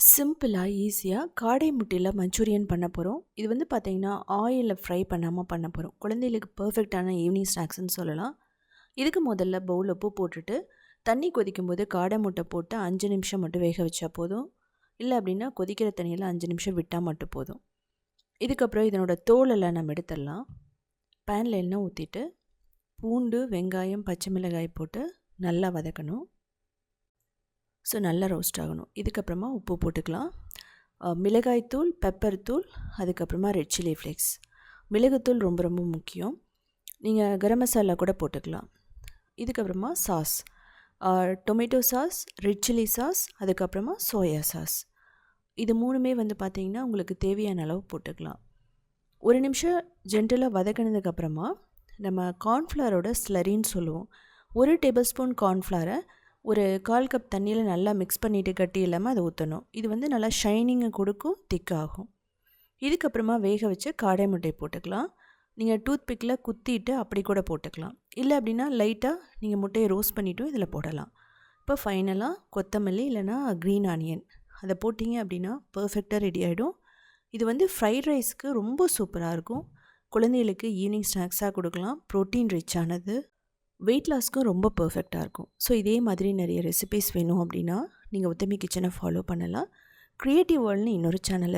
சிம்பிளாக ஈஸியாக காடை முட்டையில் மஞ்சூரியன் பண்ண போகிறோம் இது வந்து பார்த்திங்கன்னா ஆயிலில் ஃப்ரை பண்ணாமல் பண்ண போகிறோம் குழந்தைகளுக்கு பர்ஃபெக்டான ஈவினிங் ஸ்நாக்ஸ்னு சொல்லலாம். இதுக்கு முதல்ல பவுல் உப்பு போட்டுட்டு தண்ணி கொதிக்கும் போது காடை முட்டை போட்டு அஞ்சு நிமிஷம் மட்டும் வேக வச்சா போதும். இல்லை அப்படின்னா கொதிக்கிற தண்ணியில் அஞ்சு நிமிஷம் விட்டால் மட்டும் போதும். இதுக்கப்புறம் இதனோட தோலெல்லாம் நம்ம எடுத்துடலாம். பேனில் எண்ணெய் ஊற்றிட்டு பூண்டு வெங்காயம் பச்சை மிளகாய் போட்டு நல்லா வதக்கணும். ஸோ நல்லா ரோஸ்ட் ஆகணும். இதுக்கப்புறமா உப்பு போட்டுக்கலாம். மிளகாய்த்தூள் பெப்பர் தூள் அதுக்கப்புறமா ரெட் சில்லி ஃப்ளேக்ஸ் மிளகுத்தூள் ரொம்ப ரொம்ப முக்கியம். நீங்கள் கரம் மசாலா கூட போட்டுக்கலாம். இதுக்கப்புறமா sauce tomato sauce red chilli sauce அதுக்கப்புறமா சோயா சாஸ் இது மூணுமே வந்து பார்த்திங்கன்னா உங்களுக்கு தேவையான அளவு போட்டுக்கலாம். ஒரு நிமிஷம் ஜென்டலாக வதக்கினதுக்கப்புறமா நம்ம கார்ன்ஃப்ளவரோட ஸ்லரின்னு சொல்லுவோம். ஒரு டேபிள் ஸ்பூன் கார்ன்ஃப்ளவரை ஒரு கால் கப் தண்ணியில் நல்லா மிக்ஸ் பண்ணிவிட்டு கட்டி இல்லாமல் அதை ஊற்றணும் இது வந்து நல்லா ஷைனிங்கை கொடுக்கும் திக்காகும் இதுக்கப்புறமா வேக வச்சு காடை முட்டை போட்டுக்கலாம். நீங்கள் டூத்பிக்கில் குத்திட்டு அப்படி கூட போட்டுக்கலாம். இல்லை அப்படின்னா லைட்டாக நீங்கள் முட்டையை ரோஸ்ட் பண்ணிவிட்டும் இதில் போடலாம். இப்போ ஃபைனலாக கொத்தமல்லி இல்லைனா க்ரீன் ஆனியன் அதை போட்டிங்க அப்படின்னா பர்ஃபெக்டாக ரெடி ஆகிடும் இது வந்து ஃப்ரைட் ரைஸ்க்கு ரொம்ப சூப்பராக இருக்கும். குழந்தைகளுக்கு ஈவினிங் ஸ்நாக்ஸாக கொடுக்கலாம். ப்ரோட்டீன் ரிச் ஆனது. வெயிட் லாஸ்க்கும் ரொம்ப பர்ஃபெக்டாக இருக்கும். ஸோ இதே மாதிரி நிறைய ரெசிபிஸ் வேணும் அப்படின்னா நீங்கள் உத்தமி கிச்சனை ஃபாலோ பண்ணலாம். க்ரியேட்டிவ் வேர்ல்ட்னு இன்னொரு சேனல்